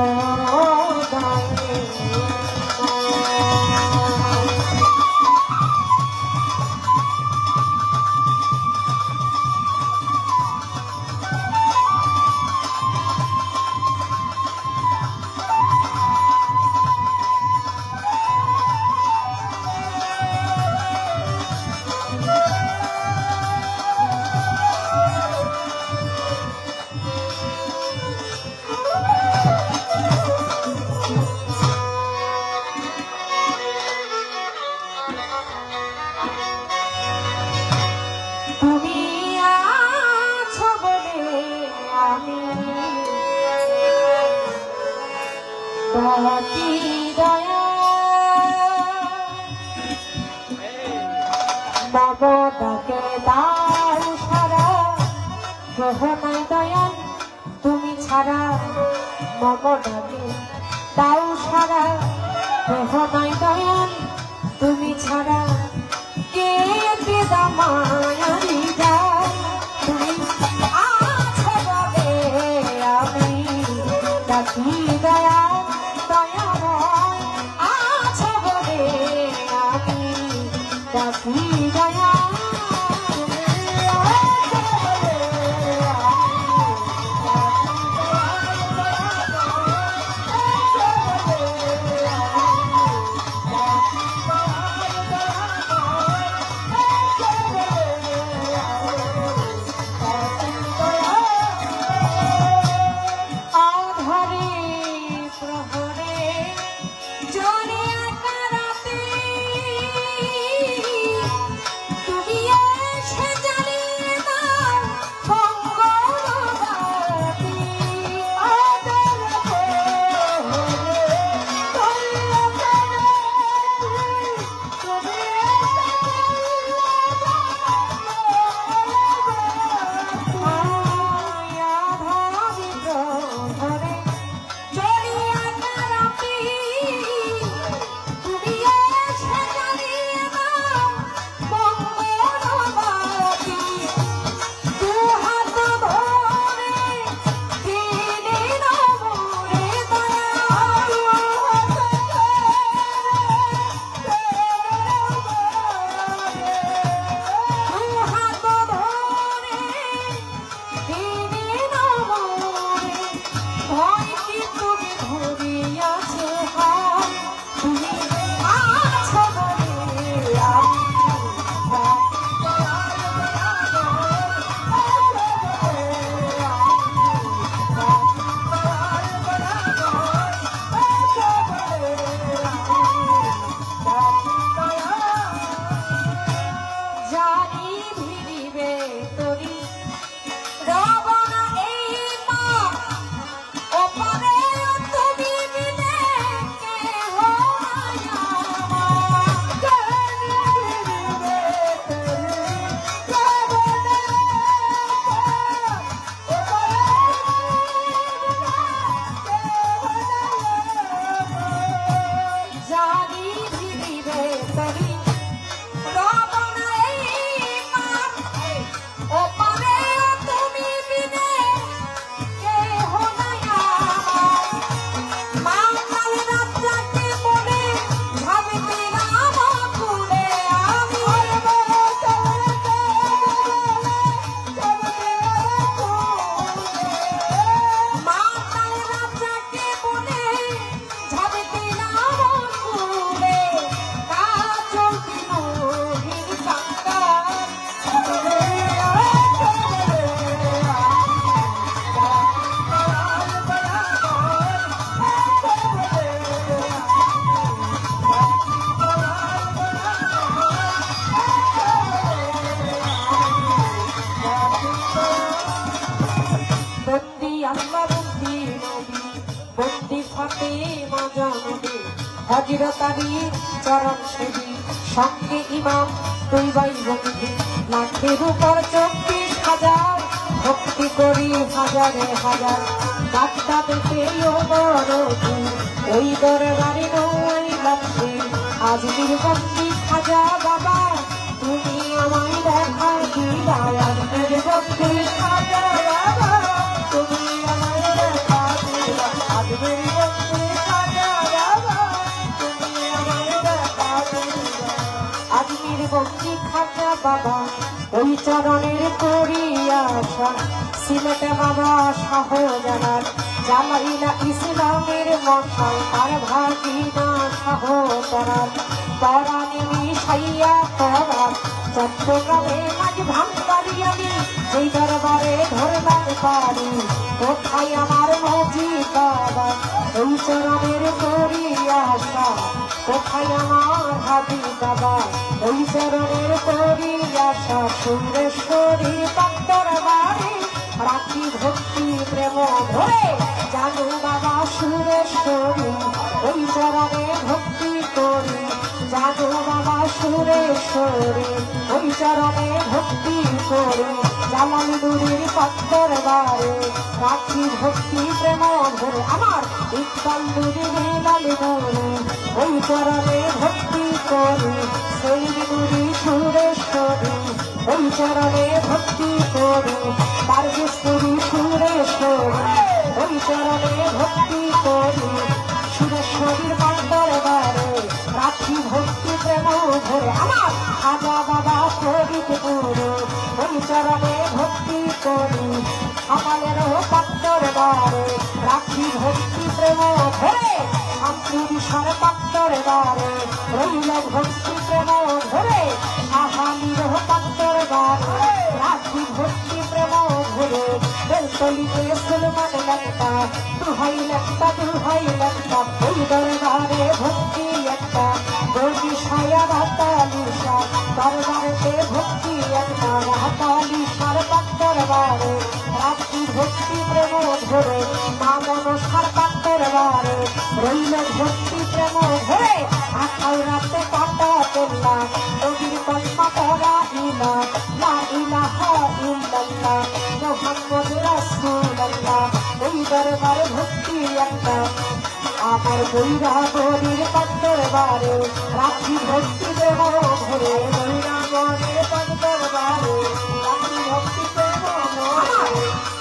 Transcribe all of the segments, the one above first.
Oh ডাকে দাও সারা গ্রহ দয়াল তুমি ছাড়া ডাকে দাও দয়াল তুমি ছাড়া হজরত আলী চরণ সেবী, সঙ্গে ইমাম দুই বাই বন্ধু লাখের উপর চব্বিশ হাজার, ভক্তি করি হাজারে হাজার। বাচ্চা দেখে ও বড় ওই দরবারে নই লাগছে আজমির বন্দি খাজা বাবা, তুমি আমায় দেখা দিলা বন্দি খাজা আজমির বন্দি খাজা বাবা। ওই চরণের করিয়াশা সিলেট বাবা শাহ জানার জালাইলা ইসলামের মশাল তার ভাগিনা শাহ তারার পরাণী মিশাইয়া করার। চট্টগ্রামে মাঝ ভাঙতারি আমি। সেই দরবারে ধরবার পারি। কোথায় আমার মজি বাবা? ওই চরণের করিয়াশা কোথায় আমার হাবি বাবা? ওই চরণের করি আশা সুরেশ্বরী পাত্তর বাড়ি। রাখি ভক্তি প্রেম ধরে জানু বাবা সুরেশ্বরী। ওই চরণে ভক্তি করি, জানু বাবা সুরেশ্বরী। ওই চরণে ভক্তি করি। জালাল নুরির পাত্তর বারে, রাখি ভক্তি প্রেম ধরে আমার ইকবাল নুরি লাল নুরি ওই চরণে ভক্তি করে। সেই নুরি সুরেশ্বরী ওই চরণে ভক্তি করি। পারমেশ্বরী আমাদের পাত্তর বারে রাখি ভক্তি প্রেম ধরে। আন্তরিশ্বর পাত্তর বারে রইল ভক্তি প্রেম ধরে। আহালির পাত্তর বারে রাখি ভক্তি প্রেম ধরে। বেলতলিতে সুলমান লঙ্কা দুহাই লঙ্কা দুহাই লঙ্কা ওই দরবারে ভক্তি একটা। গর্বি সায়া রাতালিশা দরবারেতে ভক্তি একটা। রাতালিশার পাত্তর বারে রাখি ভক্তি প্রেম ধরে, মা মনসার পাত্তর বারে রইল ভক্তি প্রেম ধরে আখাল রাতে কাটা তোল্লা নদীর কল্পা করা ইলা লা ইলাহা ইল্লাল্লাহ মোহাম্মদ রাসূলুল্লাহ ওই দরবারে ভক্তি একটা। আমার বৈরা বরির পাত্তর বারে রাখি ভক্তি দেব ঘরে বৈরা পাত্তর বারে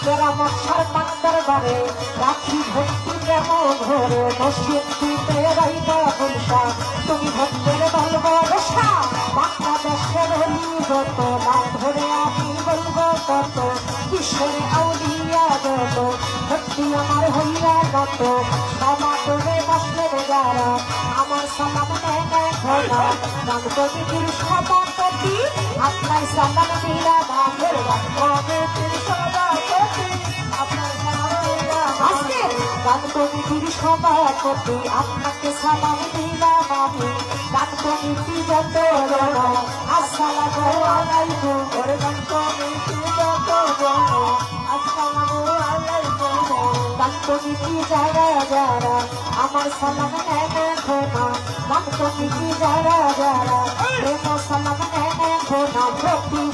তেরা মশার পাত্তর বারে রাখি ভক্তি দেব ঘরে মসজিদ দিতে রাইবা বলসা তুমি ভক্তের বলব রসা বাংলাদেশের হলি যত নাম ধরে আমি বলব কত ঈশ্বরে ভক্তি আমার হইয়া কত সমাতরে বসলেন যারা, আমার সালাম খোলা নাম কবির সভাপতি, আপনার সালাম দিলা ভাগের কবির সভাপতি, আপনার গান কমিটির সভাপতি, আপনাকে সালাম দিলাম আমি গান কমিটি যত আসসালামু আলাইকুম গান কমিটি যত কমিটি যারা যারা, আমার সালাম নেয় খোনা গান কমিটি যারা যারা, প্রেম সালাম নেয় খোনা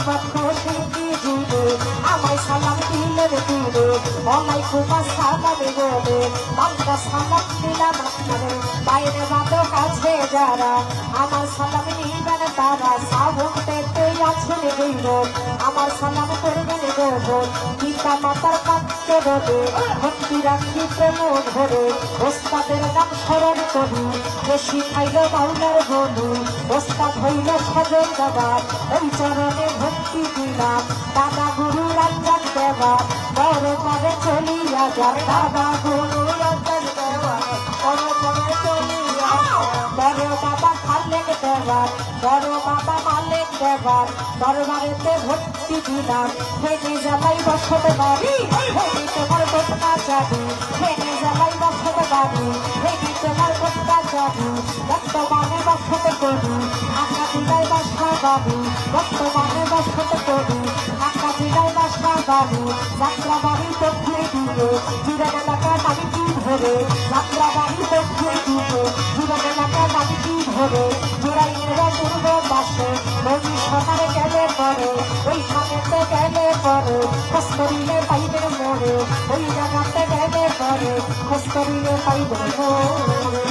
পক্ষ শিল্পী জুড়ে আমায় সালাম দিলেন দিলে ওয়ালাইকুম আসসালাম বলে বাংলা সালাম দিলাম আপনারে। বাইরে বাদক আছে যারা, আমার সালাম নিবেন তারা। সাবন পেতে আছেন গৌরব আমার সালাম করবেন পিতা মাতার কাছে রবে ভক্তি রাখি প্রেম ধরে ওস্তাদের নাম স্মরণ করি বেশি খাইল বাউলার বলু ওস্তাদ হইল সজল দাবার ওই চরণে ভক্তি দিলাম দাদা গুরু রঞ্জন দেবা পরে চলিয়া যার দাদা গুরু রঞ্জন দেবা পরে চলিয়া বড় বাবা খালেক দেবার বড় বাবা দেবার, দরবারেতে ভক্তি দিলাম হেনে জ্বালাই বসত বাড়ি, হেনে তোমার বটনা যাবি হেনে জ্বালাই বসত বাড়ি, হেনে তোমার বটনা যাবি বর্তমানে বসত করি আকা দিলাই বাসা বাবু বর্তমানে বসত করি আকা দিলাই বাসা বাবু যাত্রা বাড়ি। দক্ষিণ দিকে জীবন এলাকা নামি কি ধরে যাত্রা বাড়ি ওইখানেতে গেলে পরে খোঁজ করিলে পাইবে মরে ওই জায়গাতে গেলে পরে খোঁজ করিলে পাইবে মরে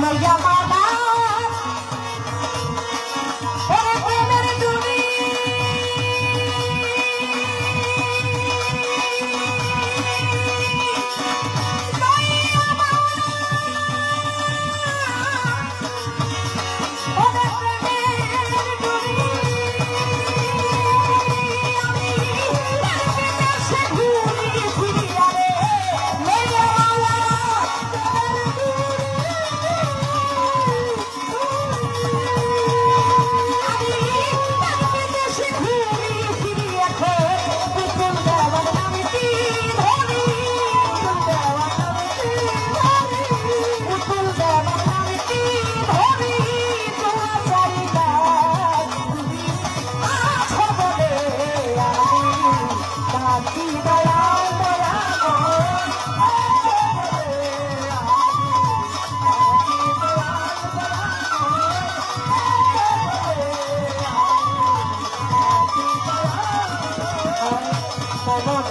মাইয়া মালা